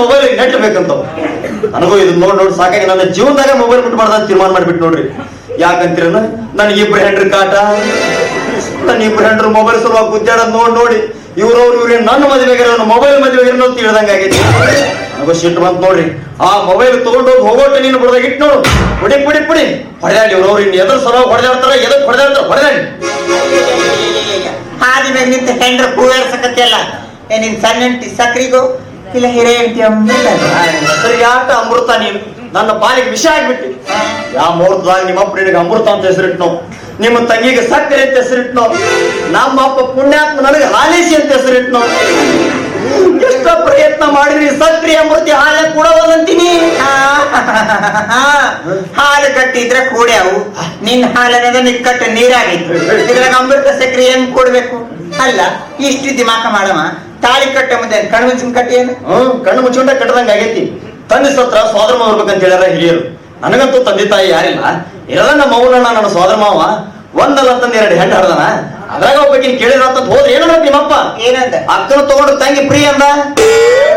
Mobile net ಬೇಕಂತ ನನಗೂ ಇದು ನೋಡಿ ನೋಡಿ ಸಾಕಾಗಿ ನನ್ನ ಜೀವನದಾಗ ಮೊಬೈಲ್ ಬಿಟ್ಬಾರ್ದ ತೀರ್ಮಾನ ಮಾಡ್ಬಿಟ್ಟು ನೋಡ್ರಿ. ಯಾಕಂತೀರ ನನಗೆ ಇಬ್ರು ಹೆಂಡ್ರಿ ಕಾಟ. ನನ್ನ ಇಬ್ರು ಹೆಂಡ್ರು ಮೊಬೈಲ್ ಸಲುವಾಗಿ ಗುದ್ದಾಡೋದ್ ನೋಡ್ ನೋಡಿ. ಇವ್ರವ್ರು ಇವ್ರಿಗೆ ನನ್ನ ಮದುವೆಗೆ ನನ್ನ ಮೊಬೈಲ್ ಮದುವೆಗೆ ಇರೋ ತಿಳಿದಂಗ ಆಗೈತಿ. ನನಗೂ ಸಿಟ್ಟು ಬಂತ ನೋಡ್ರಿ. ಆ ಮೊಬೈಲ್ ತಗೊಂಡೋಗಿ ಹೋಗೋಟ ನೀನು ಬಿಡದಾಗ ಇಟ್ಟು ನೋಡು. ಪುಡಿ ಪುಡಿ ಪುಡಿ. ಹೊಡೆದಾಡಿ ಇವ್ರವ್ರು ಇನ್ನು ಎದ್ರ ಸಲುವಾಗಿ ಹೊಡೆದಾಡ್ತಾರ, ಎದಕ್ ಹೊಡೆದಾಡ್ತಾರ? ಹೊಡೆದಾಡಿ. ಹಾದಿ ಮ್ಯಾಗ ನಿಂತ ಹೆಂಡ್ರ ಕೂಗಾಡ್ಸಕತ್ತಿಯಲ್ಲ. ಏ, ನಿನ್ ಸಣ್ಣ ಸಕ್ರಿಗೋ. ಇಲ್ಲ ಹಿರೇ ಹೆಂಡತಿ ಅಮೃತ ಯಾಕ ಅಮೃತ ನೀನು? ನನ್ನ ಬಾಲಿಗೆ ವಿಷ ಆಗ್ಬಿಟ್ಟಿ. ಯಾವ ಮುಹೂರ್ತದಾಗ ನಿಮ್ಮ ಅಪ್ಪ ನಿನಗೆ ಅಮೃತ ಅಂತ ಹೆಸರಿಟ್ನೋ? ನಿಮ್ಮ ತಂಗಿಗೆ ಸಕ್ಕರೆ ಅಂತ ಹೆಸರಿಟ್ನೋ? ನಮ್ಮ ಅಪ್ಪ ಪುಣ್ಯಾತ್ಮ ನನಗೆ ಹಾಲಿಸಿ ಅಂತ ಹೆಸರಿಟ್ನೋ? ಎಷ್ಟ ಪ್ರಯತ್ನ ಮಾಡಿದ್ರಿ ಸಕ್ರೆ ಅಮೃತಿ ಹಾಲೆ ಕೊಡೋದಂತೀನಿ ಹಾಲು ಕಟ್ಟಿದ್ರೆ ಕೂಡ್ಯಾವು. ನಿನ್ ಹಾಲನದ ನಿಕ್ಕಟ್ಟು ನೀರಾಗಿತ್ತು. ಇದ್ರಾಗ ಅಮೃತ ಸಕ್ರೆ ಹೆಂಗ್ ಕೊಡ್ಬೇಕು. ಅಲ್ಲ ಇಷ್ಟು ದಿಮಾಕ ಮಾಡವ. ತಾಳಿ ಕಟ್ಟೆ ಮುಂದೆ ಕಣ್ಣು ಮುಚ್ಚಿನ ಕಟ್ಟಿ ಏನು? ಹ್ಮ್ ಕಣ್ಣು ಮುಚ್ಚಿಂದ ಕಟ್ಟದಂಗ ಆಗೈತಿ. ತಂದೆ ಸತ್ರ ಸೋದರ ಇರ್ಬೇಕಂತ ಹೇಳ್ಯಾರ ಹಿರಿಯರು. ನನಗಂತೂ ತಂದೆ ತಾಯಿ ಯಾರಿಲ್ಲ. ಇರಲ್ಲ ನಮ್ಮ ಮೌನಣ್ಣ ನನ್ನ ಸೋದರ ಮಾವ. ಒಂದಲ್ಲ ತಂದೆ ಎರಡು ಹೆಂಡ ಹಡ್ದನ ಅದ್ರಾಗ ಒಬ್ಬಕಿನ್ ಕೇಳಿದ್ರಂತ ಹೋದ್ರೆ ಏನು ನೋಡಿ ನಿಮ್ಮಪ್ಪ. ಏನಂತೆ? ಅಕ್ಕನ ತಗೊಂಡು ತಂಗಿ ಪ್ರೀ ಅಂದ.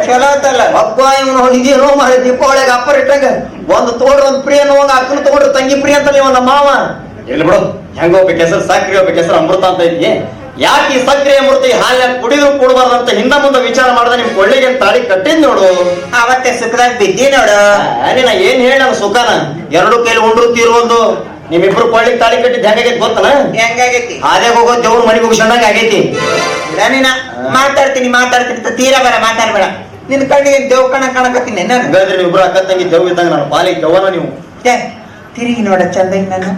ಚಲೋ ಆತಲ್ಲ ಅಪ್ಪ ಇವನು ಇದೇನೋ ಮಾಡಿ ದೀಪಾವಳಿಗೆ ಅಪ್ಪ ಇಟ್ಟಂಗ. ಒಂದು ತಗೊಂಡ್ರೆ ಒಂದು ಪ್ರಿಯ ಅನ್ನೋಂಗ ಅಕ್ಕನ ತಗೊಂಡ್ರೆ ತಂಗಿ ಪ್ರಿಯ ಅಂತ ನೀವು ನಮ್ಮ ಮಾವ. ಎಲ್ಲಿ ಬಿಡು. ಹೆಂಗ ಒಬ್ಬ ಹೆಸರು? ಸಾಕ್ರಿ ಒಬ್ಬ ಹೆಸರು ಅಮೃತ ಅಂತ ಐತಿ. ಯಾಕೆ ಈ ಸಕ್ರಿಯ ಮೂರ್ತಿ ಹಾಲ ಕುಡಿದ್ರು ಕೂಡಬಾರ್ದಂತ ಹಿಂದ ಮುಂದೆ ವಿಚಾರ ಮಾಡ್ದೆ ನಿಮ್ ಕೊಳ್ಳಿಗೆ ತಾಳಿ ಕಟ್ಟಿದ್ ನೋಡು. ಅವತ್ತೆ ಸುಖದಾಗ ಬಿದ್ದಿ ನೋಡು. ಅರೆ ನಾ ಏನ್ ಹೇಳ ಸುಖನ? ಎರಡು ಕೈಲಿ ಉಂಡ್ರು ತೀರುವೊಂದು ನಿಮ್ಮಿಬ್ರು ಕೊಳ್ಳಿಗೆ ತಾಳಿ ಕಟ್ಟಿದ್ ಹೆಂಗಾಗೈತಿ ಗೊತ್ತನ? ಹೆಂಗಾಗೈತಿ? ಹಾಗೆ ಹೋಗೋ ದೇವ್ರ ಮನೆಗೆ ಹೋಗಿಸಂಡಂಗ ಆಗೈತಿ. ನೀನ ಮಾತಾಡ್ತೀನಿ ಮಾತಾಡ್ತೀನಿ ತೀರಾ ಬೇಡ ಮಾತಾಡ್ಬೇಡ. ನಿನ್ ಕಣ್ಣಿಗೆ ದೇವ್ ಕಣ ಕಾಣಕತ್ತೀನಿ ನಾನು? ಹಾಗಾದ್ರೆ ನೀವಿಬ್ರು ಅಕ್ಕ ತಂಗಿ ದೇವ್ ಇದ್ದಂಗ ನಾನು ಪಾಲಿಗೆ ದೇವನ ನೀವು. ತಿರುಗಿ ನೋಡ ಚಂದಂಗ್ ನಾನು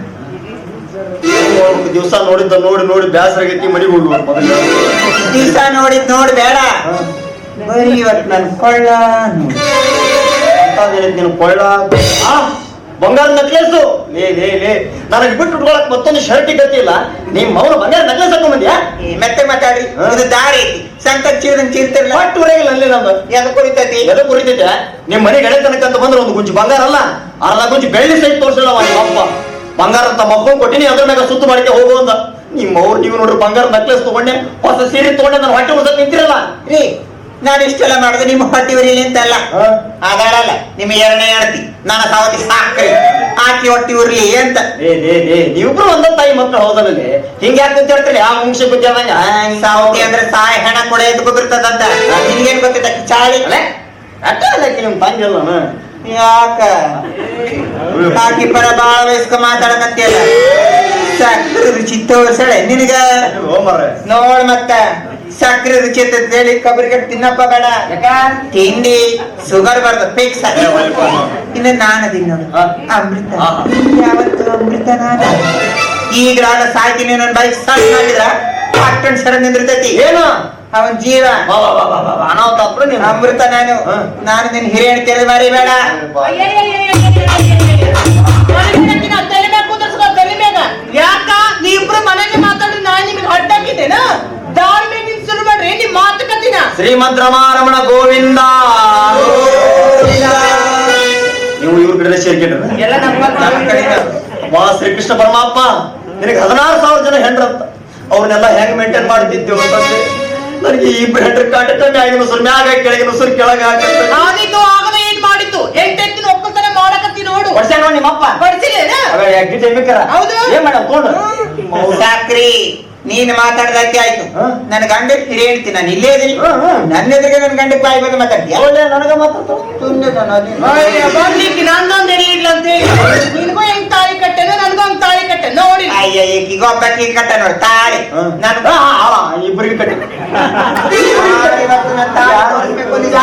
ದಿವಸ ನೋಡಿದ್ದ ನೋಡಿ ನೋಡಿ ಬ್ಯಾಸರ ಆಗೈತಿ ಮನೆಗೆ ಹೋಗುವ ಮೊದಲು. ದಿವಸ ನೋಡಿದ್ ನೋಡಿ ಬೇಡ. ಬರೀ ಇವತ್ ನನ್ ಕೊಳ್ಳ. ನೀನು ಕೊಳ್ಳ. ಆ, ಬಂಗಾರ ನಕ್ಲೇಸು ಲೇ ಲೇ ಲೇ. ನನಗೆ ಬಿಟ್ಟು ಉಟ್ಕೊಳಕ್ ಮತ್ತೊಂದು ಶರ್ಟ್ ಗತಿ ಇಲ್ಲ. ನಿಮ್ ಅವನು ಬಂಗಾರ ನಕ್ಲೇಸ್ ಹಾಕೊಂಡ್ ಬಂದ್ಯಾ ಮತ್ತೆ ಮಾತಾಡಿ? ಇದು ದಾರಿ ಐತಿ. ಸಂತ ಚೀರನ್ ಚೀರ್ತಿರ್ಲ. ಪಟ್ಟು ಹೊರಗಿಲ್ಲ ಅಲ್ಲಿ ನಂದು. ಎದು ಕುರಿತೈತಿ ಎದಕ್ ಕುರಿತೈತೆ ನಿಮ್ ಮನೆ ಗೆಳೆತನಕ್ಕಂತ ತನಕ ಅಂತ ಬಂದ್ರೆ ಒಂದು ಗುಂಜು ಬಂಗಾರ ಅಲ್ಲ? ಅರ್ಧ ಗುಂಜು ಬೆಳ್ಳಿ ಸೈಟ್ ತೋರಿಸಲ್ಲ ನಿಮ್ಮ ಅಪ್ಪ ಬಂಗಾರ ಅಂತ ಮಕ್ಕಳು ಕೊಟ್ಟಿನಿ ಅದ್ರ ಮ್ಯಾಗ ಸುತ್ತು ಮಾಡಿಕೆ ಹೋಗು ಅಂದ. ನಿಮ್ಮ ಅವ್ರು ನೀವು ನೋಡ್ರಿ ಬಂಗಾರ ನಕ್ಲೆಸ್ ತಗೊಂಡೆ ಹೊಸ ಸೀರೆ ತಗೊಂಡೆ ನಾನು ಹೊಟ್ಟೆ ಉಳ್ಸಕ್ ನಿಂತಿರಲ್ಲ. ರೀ ನಾನು ಇಷ್ಟೆಲ್ಲ ಮಾಡಿದ್ರೆ ನಿಮ್ಮ ಹೊಟ್ಟೆ ಉರಿಲಿ ಅಂತಲ್ಲ. ಅಲ್ಲ ಅದಾಳಲ್ಲ ನಿಮ್ಮ ಎರಡನೇ ಹೇಳ್ತಿ ನಾನು ಸಾವತಿ ಸಾಕ್ರಿ. ಆಕಿ ಹೊಟ್ಟಿ ಉರ್ಲಿ ಅಂತ. ನೀವಿಬ್ರು ಒಂದ ತಾಯಿ ಮಕ್ಕಳು ಹೋದಲ್ಲ ಹಿಂಗ ಯಾಕೆ ಹೇಳ್ತೀರಿ ಆ ಮುಂಶ ಆದಂಗ ಸಾವತಿ ಅಂದ್ರೆ ಸಾಯ ಹೆಣ ಕೊಡೆಯದು ಗೊತ್ತಿರ್ತದಂತ ನಿನ್ಗೇನ್ ಗೊತ್ತಿದ್ದ ಚಾಳಿ? ಅಲ್ಲ ಅಟ್ಟ ಅಲ್ಲಕ್ಕೆ ನಿಮ್ ತಂಗಿ ಯಾಕ? ಆಕಿ ಪರ ಬಾಳ ವಯಸ್ಕ ಮಾತಾಡಕತ್ತಿಯಲ್ಲ ಸಕ್ರೆ ರುಚಿ ತೋರ್ಸಳೆ. ನಿನಗ ನೋಡ್ ಮತ್ತ. ಸಕ್ರೆ ರುಚಿ ಅಂತ ಹೇಳಿ ಕಬ್ರಿಗೆ ತಿನ್ನಪ್ಪ ಬೇಡ. ತಿಂಡಿ ಶುಗರ್ ಬರ್ದ ಫಿಕ್ಸ್ ಇನ್ನು ನಾನು ತಿನ್ನೋದು. ಹಾ. ಅಮೃತ. ಯಾವತ್ತು ಅಮೃತ ನಾನ. ಈಗ ನಾನು ಸಾಯ್ತೀನಿ ನನ್ನ ಬೈಕ್ ಸಣ್ಣ ಮಾಡಿದ್ರ ಪಟ್ಟಣ ಸರ ನಿಂದಿರ್ತೈತಿ. ಏನು? ಅವನ್ ಜೀವ. ಅನಾಹುತ ಅಪ್ರು ನೀನು. ಅಮೃತ ನಾನು. ನಾನು ನಿನ್ ಹಿರಿಯಣ್ಣ ತೆರೆದು ಮರಿಬೇಡ ಯಾಕ? ನೀವಿಬ್ರು ಮನೆಗೆ ಮಾತಾಡಿ ನಾನು ನಿಮಗೆ ಹೊಡ್ಡಾಕಿದ್ದೇನ ದಾರಿ ನಿನ್ ಶುರು ಮಾಡ್ರಿ ನಿಮ್ ಮಾತುಕತಿನ ಶ್ರೀಮಂತ ರಮಾರಮಣ ಗೋವಿಂದ. ನೀವು ಇವ್ರ ಕಡೆ ಸೇರ್ಕೊಂಡ್ರ? ಎಲ್ಲ ನಮ್ಮ ನಮ್ಮ ವಾ ಶ್ರೀಕೃಷ್ಣ ಪರಮಾತ್ಮ ನಿನಗೆ ಹದಿನಾರು ಸಾವಿರ ಜನ ಹೆಂಡ್ರಂತ ಅವ್ರನ್ನೆಲ್ಲ ಹೆಂಗ್ ಮೇಂಟೈನ್ ಮಾಡ್ತಿದ್ದೆ ಅಂತಂದ್ರೆ ನನಗೆ ಈ ಇಬ್ರು ಹೆಂಡ್ರ ಕಾಟಕ್ಕೆ ಮ್ಯಾಗಿನ ಸುರ್ ಮ್ಯಾಗ ಕೆಳಗಿನ ಸುರ್ ಕೆಳಗ ಆಗದ ಏನ್ ಮಾಡಿತ್ತು ಎಂಟೆತ್ತಿನ ನೋಡು. ವರ್ಷ ನೋಡಿ ನಿಮ್ಮಪ್ಪ. ಮಿಕ್ಕರ ಹೌದು. ಏನ್ ಮಾಡ ತಗೊಂಡು ಸಾಕ್ರಿ ನೀನ್ ಮಾತಾಡ್ದಕ್ಕೆ ಆಯ್ತು. ನನ್ನ ಗಂಡ ಹಿರಿ ಹೇಳ್ತೀನಿ ನಾನು ಇಲ್ಲೇ ಇದೀನಿ. ನನ್ನ ಎದುರಿಗೆ ನನ್ನ ಗಂಡ ಬಾಯಿ ಬಂದು ಮಾತಾಡ್ತೀಯ? ನನಗೆ ನನಗ ಮಾತಾಡ್ತಾವ ಬರ್ಲಿಕ್ಕೆ ನಂದೊಂದ್ ಎಲ್ಲಿ ಇಡ್ಲ ಅಂತ ಹೇಳಿ. ನಿನ್ಗೂ ಹೆಂಗ್ ತಾಳಿ ಕಟ್ಟೆನೋ ನನ್ಗೂ ಹಂಗ್ ತಾಳಿ ಕಟ್ಟೆ. ನೋಡಿ. ಅಯ್ಯ ಈಗ ಒಬ್ಬಕ್ಕೆ ಕಟ್ಟ ನೋಡಿ ತಾಳಿ. ನಾನು ಇಬ್ಬರಿಗೆ ಕಟ್ಟಿ. ಇವತ್ತು ನಾನು ತಾಳಿ ತೋರಿಸ್ಬೇಕು ನಿಜ?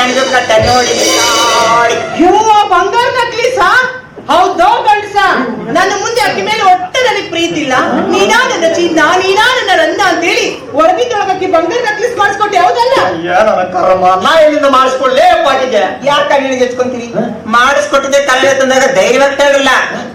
ನನಗೂ ಕಟ್ಟ ನೋಡಿ ಇವ್ವ ಬಂಗಾರ ನಕ್ಲಿಸ ಹೌದೋ ಗಂಡಸ ನನ್ನ ಮುಂದೆ ಅಕ್ಕಿ ಮೇಲೆ ಒಟ್ಟೆ ನನಗೆ ಪ್ರೀತಿ ಇಲ್ಲ. ನೀನಾ ನನ್ನ ಚಿನ್ನ ನೀನಾ ನನ್ನ ರಂದ ಅಂತೇಳಿ ಒಳಗಿದ್ದೊಳಗಕ್ಕೆ ಬಂಗಾರ ನಕ್ಲಿಸ್ ಮಾಡಿಸ್ಕೊಟ್ಟೆ ಹೌದಲ್ಲ? ನನ್ನ ಕರ್ಮ ನಾ ಎಲ್ಲಿಂದ ಮಾಡಿಸ್ಕೊಳ್ಳೇ ಪಾಟಿಗೆ. ಯಾಕ ಕಣ್ಣಿಗೆ ಹೆಚ್ಕೊಂತೀರಿ ಮಾಡಿಸ್ಕೊಟ್ಟಿದ್ದೆ ತಲೆ ತಂದಾಗ ಧೈರ್ಯವಾಗಿ ಹೇಳಿಲ್ಲ.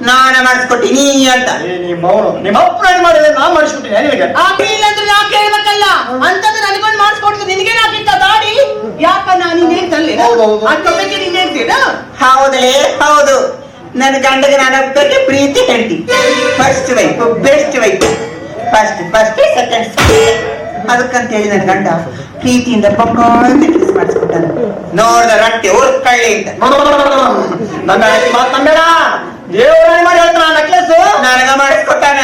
ನಾನ ಮಾಡಿಸ್ಕೊಟ್ಟಿನಿ ಅಂತ. ನಿಮ್ಮ ನಿಮ್ಮ ಅಪ್ಪ ಏನ್ ಮಾಡಿದ್ರೆ ನಾ ಮಾಡಿಸ್ಕೊಟ್ಟಿನಿ ನಿನಗೆ ಆಕೆ ಇಲ್ಲಂದ್ರೆ ನಾ ಕೇಳ್ಬೇಕಲ್ಲ? ಅಂತಂದ್ರೆ ನನಗೊಂದು ಮಾಡಿಸ್ಕೊಡ್ತು ನಿನಗೆ ನಾಕಿಂತ ದಾಡಿ? ಯಾಕ ನಾನು ಇನ್ನೇನ್ ತಲ್ಲಿ ಹೌದು, ಹೌದು. ಅಕ್ಕಮ್ಮಕ್ಕೆ ನೀನ್ ಹೇಳ್ತೀನ? ಹೌದಲೇ ಹೌದು. ನನ್ನ ಗಂಡಗೆ ನಾನು ಒಬ್ಬಕ್ಕೆ ಪ್ರೀತಿ ಹೇಳ್ತಿ first wife best wife first first second ಅದಕ್ಕಂತ ಹೇಳಿ ನನ್ನ ಗಂಡ ಪ್ರೀತಿಯಿಂದ ಪಕ್ಕ ನೆಕ್ಲೆಸ್ ಮಾಡಿಸ್ಕೊಟ್ಟಾನ. ನೋಡ್ದ ರೊಟ್ಟಿ ಉರ್ಕಳ್ಳಿ ಅಂತ ನನ್ನ ಮಾತಂಬೇಡ ದೇವರಾಣಿ ಮಾಡಿ ಹೇಳ್ತಾನ ನೆಕ್ಲೆಸ್ ನನಗ ಮಾಡಿಸ್ಕೊಟ್ಟಾನ.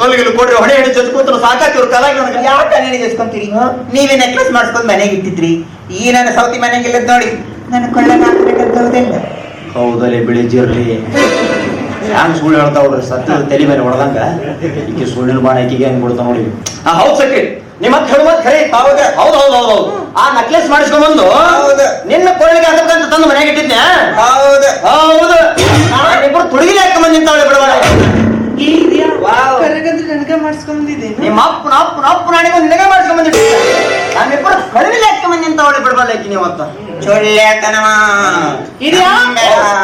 ಕಲ್ಲಿಗೆ ಕೊಡ್ರಿ ಹೊಡೆ ಹಿಡಿ ಚಚ್ಕೋತಾನ ಸಾಕಾತಿ ಇವ್ರ ಕಲಾಗಿ ನನಗೆ. ಯಾಕ ಇಸ್ಕೊಂತೀರಿ ಎಸ್ಕೊಂತೀರಿ? ನೀವೇ ನೆಕ್ಲೆಸ್ ಮಾಡಿಸ್ಕೊಂಡು ಮನೆಗೆ ಇಟ್ಟಿದ್ರಿ. ಈ ನನ್ನ ಸೌತಿ ಮನೆಗೆ ಇಲ್ಲದ್ ನೋಡಿ ನನ್ನ ಕೊಳ್ಳನ ಹಾಕ್ಬೇಕಂತ ಹೌದಿಲ್ಲ ಹೌದಲ್ಲೇ ಬಿಳಿ ಜಿರ್ಲಿ. ಹ್ಯಾಂಗ ಸುಳ್ಳು ಹೇಳ್ತಾವ್ರಿ ಸತ್ಯ ತಲೆ ಮೇಲೆ ಹೊಡೆದಂಗ. ಈಕೆ ಸುಳ್ಳಿನ ಬಾಣ ಈಕೆಗೆ ಹೆಂಗ್ ಬಿಡ್ತಾವ ನೋಡಿ. ಆ ಹೌದ್ ಸಕ್ಕಿ ನಿಮ್ಮ ಮತ್ತೆ ಹೇಳು ಮತ್ತೆ ಖರೆ ಹೌದ. ಹೌದು ಹೌದು ಹೌದು ಆ ನೆಕ್ಲೆಸ್ ಮಾಡಿಸ್ಕೊಂಡ್ಬಂದು ಹೌದು. ನಿನ್ನ ಕೊಳ್ಳಿಗೆ ಹಾಕಬೇಕಂತ ತಂದು ಮನೆಗೆ ಇಟ್ಟಿದ್ದೆ ಹೌದು. ಹೌದು. ನಾನಿಬ್ರು ತುಳುಗಿಲಿ ಹಾಕೊಂಡ್ ನಿಂತಾವಳೆ ಬಿಡಬೇಡ ಇದೆಯಾ ವಾವ್. ಕರಗಂದ್ರೆ ನನಗ ಮಾಡಿಸ್ಕೊಂಡ್ ಬಂದಿದ್ದೇನೆ ನಿಮ್ಮ ಅಪ್ಪನ ಅಪ್ಪನ ಅಪ್ಪನ ನಿನಗೆ ಮಾಡಿಸ್ಕೊಂಡ್ ಬಂದಿಟ್ಟು ನಾನಿಬ್ರು ಕಳುವಿಲಿ ಹಾಕೊಂಡ್ ನಿಂತಾವಳೆ ಬಿಡಬಲ್ಲ ಈಕಿ ನೀವತ್ತ ಚೊಳ್ಳ್ಯಾತನವ ಇದೆಯಾ?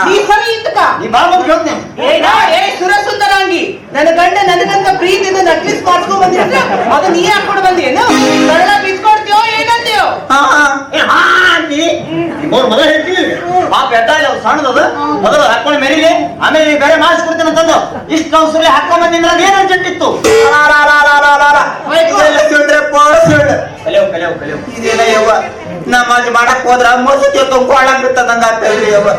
ನೀ ಸರಿ ಇದ್ದಕ ನೀ ಬಾ ಬಂದು ಕೇಳ್ತೀನಿ. ಏನ ಏ ಸುರಸುಂದರಾಂಗಿ ನನ್ನ ಗಂಡ ನನಗಂತ ಪ್ರೀತಿಯಿಂದ ನಕ್ಲಿಸ್ ಮಾಡ್ಕೊಂಡ್ ಬಂದಿದ್ರೆ ಅದು ನೀ ಹಾಕೊಂಡು ಬಂದೇನು? ಕಳ್ಳ ಬಿಚ್ಕೊಡ್ತೀಯೋ ಏನಂತೀಯೋ ಹಾ ಏ, ಅಂತಿ. ಪಾಪ ಇಲ್ಲ ಅವ್ರು ಸಣ್ಣದದು. ಮೊದಲು ಹಾಕೊಂಡು ಮೆರೀಲಿ ಆಮೇಲೆ ನೀವು ಬೇರೆ ಮಾಡಿಸ್ಕೊಡ್ತೀನಿ ಅಂತಂದು. ಇಷ್ಟು ಅವಸರ ಹಾಕೊಂಡ್ ಬಂದಿದ್ರೆ ಏನ್ ಅರ್ಜೆಂಟ್ ಇತ್ತು ಕಲಿಯವು ಕಲಿಯವು ಕಲಿಯವು ಯವ್ವ? ನಮಾಜ್ ಮಾಡಕ್ ಹೋದ್ರ ಮೋಸತಿ ಕೊಂಡ್ಕೊಳಕ್ ಅಂತ ಹೇಳಿ ಯವ್ವ.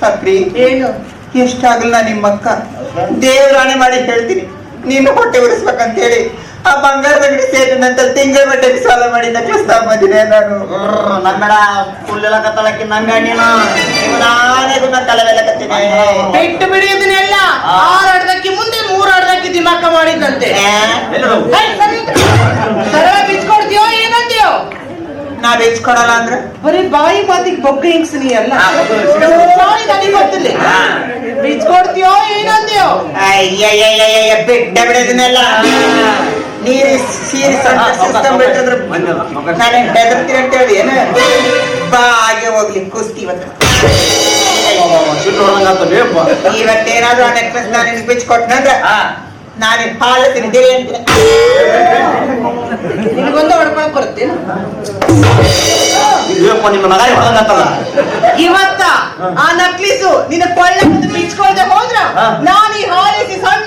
ಸಕ್ರಿ. ಏನು? ಎಷ್ಟಾಗಲ್ಲ ನಿಮ್ಮ ಅಕ್ಕ ದೇವರಾಣಿ ಮಾಡಿ ಹೇಳ್ತೀನಿ. ನೀನು ಹೊಟ್ಟೆ ಉರಿಸ್ಬೇಕಂತ ಹೇಳಿ ಆ ಬಂಗಾರದ ಅಂಗಡಿ ಸೇರಿ ನಂತರ ತಿಂಗಳ ಮಟ್ಟಿಗೆ ಸಾಲ ಮಾಡಿ ನೆಕ್ಲೆಸ್ ತಗೊಂಬಂದಿನಿ ನಾನು. ನಮ್ಮಡ ಫುಲ್ಲೆಲ್ಲ ಕತ್ತಲಕ್ಕೆ ನಮ್ಮೇಡ ನೀನು ಗುಣ ಮೇಲೆ ಬಿಟ್ಟು ಬಿಡಿ ಇದನ್ನೆಲ್ಲ. ಆರು ಅಡ್ದಕ್ಕೆ ಮುಂದೆ ಮೂರು ಅಡ್ದಕ್ಕೆ ದಿಮಾಕ ಮಾಡಿದ್ದಂತೆ. ಸರಳ ಬಿಚ್ಕೊಡ್ತೀಯೋ ಏನಂತೀಯೋ ನಾ ಬೆಚ್ಕೊಡಲ್ಲ ಅಂದ್ರೆ? ಬರೀ ಬಾಯಿ ಮಾತಿಗೆ ಬೊಕ್ಕ ಹಿಂಗ್ಸ್ ನೀ ಅಲ್ಲ? ನನಗೆ ಗೊತ್ತಿಲ್ಲ. ಬಿಚ್ಕೊಡ್ತೀಯೋ ಏನಂತೀಯೋ ಅಯ್ಯಯ್ಯಯ್ಯಯ್ಯ ಬಿಟ್ಟ ಬಿಡೋದನ್ನೆಲ್ಲ ನೀರು ಸೀರೆ ಸಿಸ್ಟಮ್ ಬಿಟ್ಟಂದ್ರೆ ನಾನು ಹೆದರ್ತೀನಿ ಅಂತ ಹೇಳಿ ಏನು ಬಾ ಹಾಗೆ ಹೋಗ್ಲಿ ಕುಸ್ತಿ ಇವತ್ತು. ಇವತ್ತೇನಾದ್ರೂ ಆ ನೆಕ್ಲೆಸ್ ನಾನು ನಿನಗೆ ಬಿಚ್ಕೊಟ್ನಂದ್ರೆ ನಾನು ಹಾಲು ತಿಂದಿರಿ ಅಂತ ನಿನಗೊಂದು ಹೊಡ್ಕೊಳಕ್ ಬರುತ್ತೇನು ಇವತ್ತ ಆ ನಕ್ಲಿಸು ನಿನ್ನ ಕೊಳ್ಳೆ ಮುಂದೆ ಬಿಚ್ಕೊಳ್ದೆ ಹೋದ್ರ. ನಾನು ಈ ಹಾಲಿಸಿ ಸಣ್ಣ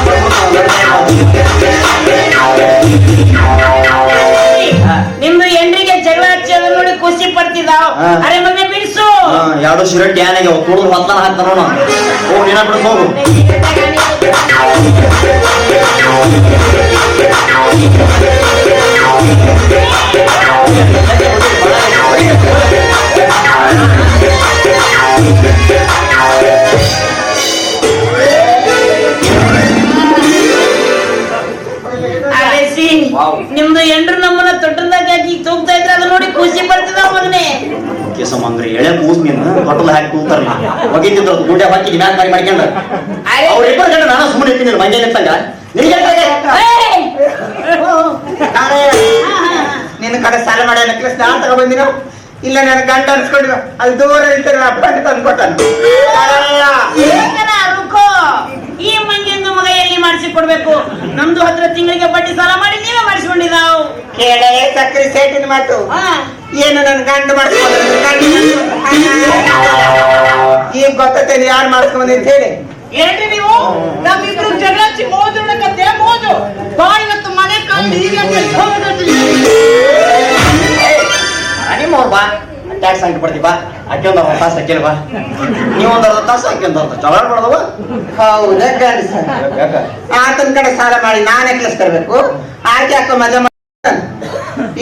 ಅರೆ ಮಗನೇ ಬಿಡಿಸು. ಎರಡು ಶಿರಟ್ ಯಾನೆಗೆ ತುಳಿದು ಹೊತ್ತಾನ ಹಾಕ್ತಾನ ಹೋಗು ನೀನ ಬಿಡು ಹೋಗು. ನಿಮ್ದು ಎಂಡ್ರು ನಮ್ಮನ್ನ ತೊಟ್ಟಲ್ದಾಗ ಹಾಕಿ ತೂಗ್ತಾ ಇದ್ರೆ ಅದು ನೋಡಿ ಖುಷಿ ಪಡ್ತಿದ್ದಾವ್ ಮಗನೇ ಕೂಸ್ ನೀನು ತೊಟ್ಟಲ್ ಹಾಕಿ ತೂತಾರಲ್ಲ ಒಗಿತಿದ್ರು ಗುಡ್ಡೆ ಹಾಕಿ ಮ್ಯಾಕ್ ಮಾಡಿ ಮಾಡ್ಕೊಂಡ್ರ. ಅವ್ರಿಬ್ಬರು ಗಂಡ ನಾನು ಸುಮ್ಮನೆ ಇದ್ದೀನಿ ಮಂಜೆ ನಿಂತಂಗ ನಿನಗೆ! ನಿನ್ನ ಕಡೆ ಸಾಲ ಮಾಡಿ ನೆಕ್ಲೆಸ್ ನಾನು ತಗೊಬಂದಿನ ಇಲ್ಲ ನನ್ನ ಗಂಟ ಅನ್ಸ್ಕೊಂಡಿವ ಅಲ್ಲಿ ದೂರ ನಿಂತಿರೋ ಅಪ್ಪ ಏಕನ ಈ ಮಂಗಿಂದು ಮಗ ಎಲ್ಲಿ ಮಾಡಿಸಿ ಕೊಡ್ಬೇಕು? ನಮ್ದು ಹತ್ರ ತಿಂಗಳಿಗೆ ಬಡ್ಡಿ ಸಾಲ ಮಾಡಿ ನೀವೇ ಮಾಡಿಸಿಕೊಂಡಿದ್ದಾವು. ಕೇಳೇ ಸಕ್ಕರೆ ಸೇಟಿನ ಮಾತು. ಏನು ನನ್ನ ಗಂಡ ಮಾಡಿಸ್ಕೊಂಡ್ರೆ? ಈಗ ಗೊತ್ತೈತೆ ಯಾರು ಮಾಡಿಸ್ಕೊಂಡ್ ಅಂತ ಹೇಳಿ. ಏನ್ರಿ ನೀವು? ನಮ್ಮಿಬ್ರು ಜಗಳ ಹಚ್ಚಿ ಮೋದು ಕತೆ ಮೋದು ಬಾ ಇವತ್ತು ಮನೆ ಕಾಲು ಹೀಗೆ ಅವ್ರು ಬಾ. ಟ್ಯಾಕ್ಸ್ ಹಂಗೆ ಬಿಡ್ತಿ ಬಾ. ಅಕ್ಕಿ ಒಂದು ಅರ್ಧ ತಾಸು ಹಾಕಿಲ್ವ ಬಾ. ನೀವು ಒಂದು ಅರ್ಧ ತಾಸು ಹಾಕೊಂಡು ಅರ್ಧ ಹೌದಾ ಗಂಡಸ ಯಾಕ? ಆತನ ಕಡೆ ಸಾಲ ಮಾಡಿ ನಾನ್ ಎಕ್ಲಸ್ ತರಬೇಕು. ಆಕೆ ಅಕ್ಕ ಮಜಾ ಮಾಡ.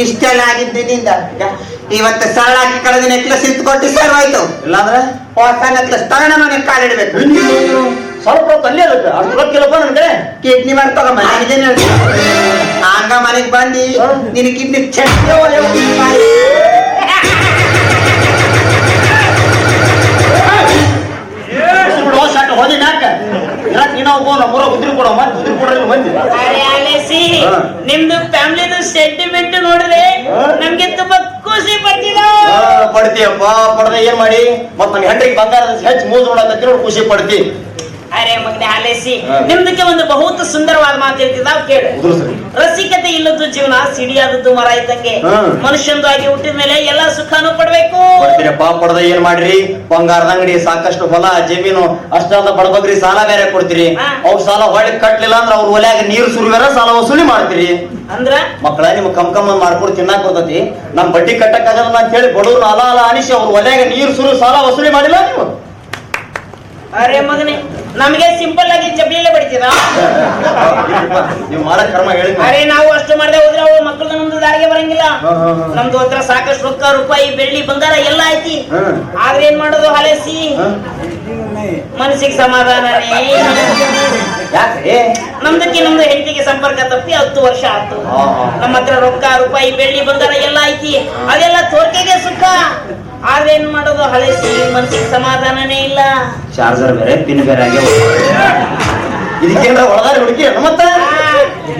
ಇಷ್ಟೆಲ್ಲ ಆಗಿದ್ದಿನಿಂದ ಇವತ್ತು ಸಾಲ ಹಾಕಿ ಕಳೆದ ನೆಕ್ಲೆಸ್ ಇಟ್ಕೊಟ್ಟು ಸರ್ ಆಯ್ತು. ಇಲ್ಲಾಂದ್ರೆ ಹೊಸ ನೆಕ್ಲೆಸ್ ತಗೊಂಡ ಮನೆಗೆ ಕಾಲಿಡ್ಬೇಕು ಸ್ವಲ್ಪ ಅಲ್ಲೇ ಕಿಲೋ ಅಷ್ಟು ಗೊತ್ತಿಲ್ಲಪ್ಪ ಕಡೆ. ಕಿಡ್ನಿ ಮಾಡ್ತಾಗ ಮನೆಗೆ ಹಂಗ ಮನೆಗೆ ಬಂದಿ ನಿನ್ ಕಿಡ್ನಿ ಚಟ್ನಿ ಒಲೆ ಉಂಟು ಮಾಡಿ. ಬಿಡು ಸಾಕು ಹೋದಿ ನಾಕ ಯಾಕೆ ನೀನ ಹೋಗೋ ನಮ್ಮೂರ ಉದ್ರಿ ಕೊಡೋ ಮತ್ತೆ ಉದ್ರಿ ಕೊಡ್ರಿ ಮಂದಿ. ಅರೆ ಅಲೆಸಿ. ನಿಮ್ದು ಫ್ಯಾಮಿಲಿದು ಸೆಂಟಿಮೆಂಟ್ ನೋಡಿದ್ರೆ. ನಮ್ಗೆ ತುಂಬಾ ಖುಷಿ ಪಡ್ತೀರ ಆ, ಪಡ್ತೀಯಪ್ಪ ಪಡ್ದ ಏನ್ ಮಾಡಿ? ಮತ್ತೆ ನನ್ ಹೆಂಡ್ರಿಗೆ ಬಂಗಾರದ ಹೆಚ್ಚು ಮೂಸ್ ನೋಡಕ್ಕೆ ನೋಡಿ ಖುಷಿ ಪಡ್ತಿ. ಅರೆ ಮಗನೆ ಅಲೆಸಿ ನಿಮ್ದಕ್ಕೆ ಒಂದು ಬಹುತ ಸುಂದರವಾದ ಮಾತು ಹೇಳ್ತಿದ್ದಾವ್ ಕೇಳು. ರಸಿಕತೆ ಇಲ್ಲದ್ದು ಜೀವನ ಸಿಡಿಯಾದದ್ದು ಮರ ಇದ್ದಂಗೆ. ಮನುಷ್ಯಂದು ಆಗಿ ಹುಟ್ಟಿದ ಮೇಲೆ ಎಲ್ಲಾ ಸುಖಾನು ಪಡ್ಬೇಕು. ಪಡ್ದ ಏನ್ ಮಾಡ್ರಿ? ಬಂಗಾರದ ಅಂಗಡಿ ಸಾಕಷ್ಟು ಹೊಲ ಜಮೀನು ಅಷ್ಟೆಲ್ಲ ಪಡ್ಬೇಕ್ರಿ ಸಾಲ ಬೇರೆ ಕೊಡ್ತೀರಿ. ಅವ್ರ ಸಾಲ ಹೊಳೆ ಕಟ್ಲಿಲ್ಲ ಅಂದ್ರೆ ಅವ್ರ ಒಲೆಯಾಗ ನೀರು ಸುರಿವೇರ ಸಾಲ ವಸೂಲಿ ಮಾಡ್ತೀರಿ. ಅಂದ್ರ? ಮಕ್ಕಳ ನಿಮ್ ಕಮ್ ಕಮ್ ಮಾಡ್ಕೊಂಡು ತಿನ್ನಾಕ್ ಬರ್ತೈತಿ. ನಮ್ ಬಡ್ಡಿ ಕಟ್ಟಕ್ಕಾಗಲ್ಲ ಅಂತ ಹೇಳಿ ಬಡವ್ರು ಅಲ ಅಲ ಅನಿಸಿ ಅವ್ರ ಒಲೆಯಾಗ ನೀರು ಸುರಿ ಸಾಲ ವಸೂಲಿ ಮಾಡಿಲ್ಲ ನೀವು? ಅರೆ ಮಗನೆ ನಮಗೆ ಸಿಂಪಲ್ ಆಗಿ ಚಪ್ಲಿಲೆ ಬಡಿತೀರಾ? ನೀವು ಮಾಡೋ ಕರ್ಮ ಹೇಳಿ. ಅರೆ ನಾವು ಅಷ್ಟು ಮಾಡದೆ ಹೋದ್ರೆ ಅವು ಮಕ್ಕಳು ನಮ್ದು ದಾರಿಗೆ ಬರಂಗಿಲ್ಲ. ನಮ್ದು ಹತ್ರ ಸಾಕಷ್ಟು ರೊಕ್ಕ ರೂಪಾಯಿ ಬೆಳ್ಳಿ ಬಂಗಾರ ಎಲ್ಲ ಐತಿ. ಆದ್ರೆ ಏನ್ ಮಾಡೋದು ಹಲಸಿ ಮನಸ್ಸಿಗೆ ಸಮಾಧಾನ ಯಾಕ್ರಿ ನಮ್ದಕ್ಕೆ ನಮ್ದು ಹೆಂಡತಿಗೆ ಸಂಪರ್ಕ ತಪ್ಪಿ ಹತ್ತು ವರ್ಷ ಆಯ್ತು. ನಮ್ಮ ಹತ್ರ ರೊಕ್ಕ ರೂಪಾಯಿ ಬೆಳ್ಳಿ ಬಂಗಾರ ಎಲ್ಲ ಐತಿ. ಅದೆಲ್ಲ ತೋರ್ಕೆಗೆ ಸುಖ. ಆದ್ರೆ ಏನ್ ಮಾಡೋದು? ಹಳೆ ಶ್ರೀಮಂತ ಸಮಾಧಾನನೇ ಇಲ್ಲ. ಚಾರ್ಜರ್ ಬೇರೆ ಪಿನ್ ಬೇರೆ ಆಗಿ ಒಳಗಾರ ಹುಡುಕಿ ಮತ್ತೆ ಆ,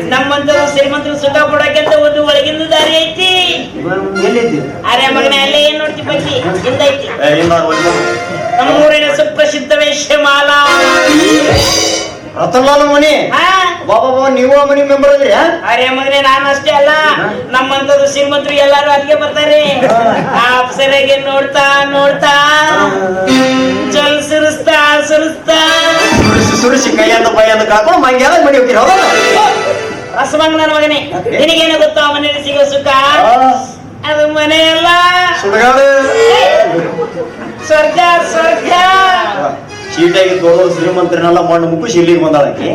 ನಮ್ಮಂತರು ಶ್ರೀಮಂತರು ಸುಖ ಪಡಕ್ಕೆ ಒಂದು ಒಳಗಿಂದ ದಾರಿ ಐತಿ. ಅರೆ ಮಗನ ಅಲ್ಲೇ ಏನ್ ನೋಡ್ತಿ ಬಗ್ಗೆ? ಹಿಂದೈತಿ ನಮ್ಮೂರಿನ ಸುಪ್ರಸಿದ್ಧ ವೇಶ್ಯಮಾಲ ರತನ್ಲಾಲ್ ಮನಿ ಆ, ಬಾಬಾ ನೀವು ಮನಿ ಮೆಂಬರ್ ಅದ್ರಿ ಅರೇ ಮಗನೇ ನಾನು ಅಷ್ಟೇ ಅಲ್ಲ. ನಮ್ಮಂತರು ಶ್ರೀಮಂತರು ಎಲ್ಲಾರು ಅಲ್ಲಿಗೆ ಬರ್ತಾರೆ. ಆ ಅಪ್ಸರೆಗೆ ನೋಡ್ತಾ ನೋಡ್ತಾ. ಜಲ್ ಸುರಿಸ್ತಾ ಸುರಿಸ್ತಾ. ಸುರಿಸಿ ಸುರಿಸಿ ಕೈಯಂದು ಬೈಯಂದು ಕಾಕೊಂಡು ಮಂಗ್ಯಾದ ಮನಿ ಹೋಗಿರ ಹೌದಲ್ಲ ರಸಮಂಗ ನನ್ನ ಮಗನೇ. ನಿನಗೇನು ಗೊತ್ತಾ ಆ ಮನೆಯಲ್ಲಿ ಸಿಗೋ ಸುಖ? ಅದು ಮನೆಯಲ್ಲ. ಸ್ವರ್ಗ ಸ್ವರ್ಗ. ಸೀಟಾಗಿ ದೊಡ್ಡ ಶ್ರೀಮಂತರನ್ನೆಲ್ಲ ಮಣ್ಣು ಮುಕ್ಕು ಇಲ್ಲಿಗೆ ಬಂದಾಳಕಿ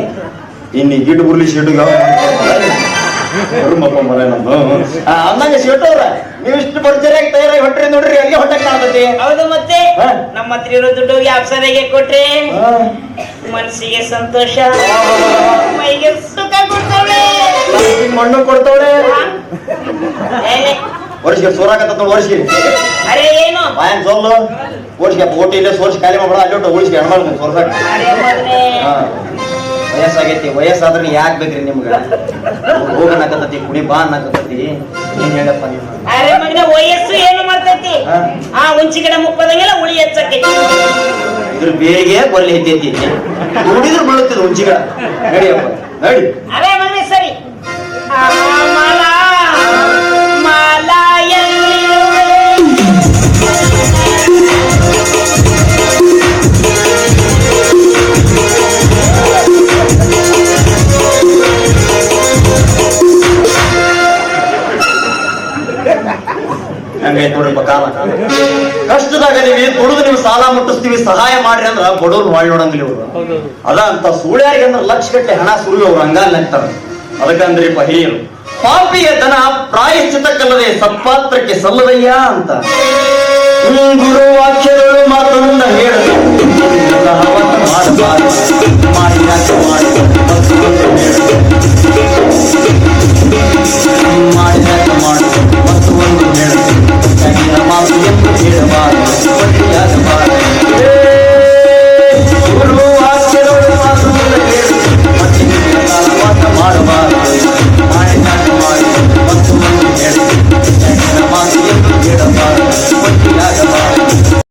ಇನ್ನು ಗಿಡ್ ಬುರ್ಲಿ ಶೀಟ್ ಅಂದಂಗ ಸೀಟು ಅವ್ರ. ನೀವು ಇಷ್ಟು ಭರ್ಜರಿಯಾಗಿ ತಯಾರಾಗಿ ಹೊಟ್ರಿ ನೋಡ್ರಿ ಅಲ್ಲಿ ಹೊಟ್ಟೆ ಕಾಣ್ತತಿ ಹೌದು ಮತ್ತೆ. ನಮ್ಮ ಹತ್ರ ಇರೋ ದುಡ್ಡು ಅಪ್ಸರಿಗೆ ಕೊಟ್ರಿ. ಮನಸ್ಸಿಗೆ ಸಂತೋಷ. ಮೈಗೆ ಸುಖ ಕೊಡ್ತವೆ ಮಣ್ಣು ಕೊಡ್ತಾವಳೆ. ವರ್ಷಕ್ಕೆ ವರ್ಷಗೆ ಸೋರಾಕತ್ತ ವರ್ಷಕ್ಕೆ. ಅರೆ ಏನು? ಬಾಯನ್ ಸೋಲು ವರ್ಷಕ್ಕೆ ಓಟಿ ಇಲ್ಲ ಸೋರ್ಸಿ ಖಾಲಿ ಮಾಡ್ಬೇಡ ಅಲ್ಲಿ ಒಟ್ಟು ಉಳಿಸಿ ಹೆಣ್ಮಗಳು ಸೋರ್ಸಾಕ. ವಯಸ್ಸಾಗೈತಿ ವಯಸ್ಸಾದ್ರೆ ಯಾಕೆ ಬೇಕ್ರಿ ನಿಮ್ಗೆ? ಹೋಗನಕತ್ತತಿ ಕುಡಿ ಬಾ ಅನ್ನಕತ್ತತಿ. ಏನ್ ಹೇಳಪ್ಪ ನೀವು ಅರೆ ಮಗನೇ ವಯಸ್ಸು ಏನು ಮಾಡ್ತೈತಿ? ಆ ಉಂಚಿ ಗಿಡ ಮುಪ್ಪದಂಗೆಲ್ಲ ಉಳಿ ಹೆಚ್ಚಕ್ಕೈತಿ ಇದ್ರ ಬೇಗೆ ಬಲ್ಲಿ ಹೆಚ್ಚೈತಿ ನೋಡಿದ್ರು ಬೀಳುತ್ತಿದ್ ಹುಂಚಿಗಳ ನಡಿಯಪ್ಪ ನಡಿ ಅರೆ ಮಗನೇ ಸರಿ. ಮಾಲಾ ಮಾಲ ಎಲ್ಲಿರುವೆ? ಹಂಗೈತ್ ನೋಡ್ರಪ್ಪ ಕಾಲ ಕಷ್ಟದಾಗ ನೀವು ದುಡಿದು ನೀವು ಸಾಲ ಮುಟ್ಟಿಸ್ತೀವಿ, ಸಹಾಯ ಮಾಡ್ರಿ ಅಂದ್ರ ಬಡವ್ರು ಮಾಡಿ ನೋಡಂಗಿಲ್ಲ ಇವ್ರು. ಅದ ಅಂತ ಸೂಳ್ಯಾರಿಗೆ ಅಂದ್ರೆ ಲಕ್ಷ ಗಟ್ಟಲೆ ಹಣ ಸುರು ಅವ್ರು ಹಂಗಾಲ್ ನಗ್ತಾರ ಅದಕ್ಕಂದ್ರಿ ಹಿರಿಯರು. ಪಾಪಿಯ ದನ ಪ್ರಾಯಶ್ಚಿತಕ್ಕಲ್ಲದೆ ಸತ್ಪಾತ್ರಕ್ಕೆ ಸಲ್ಲದಯ್ಯ ಅಂತ. ಗುರು ವಾಕ್ಯಗಳು ಮಾತನ್ನ ಹೇಳಲು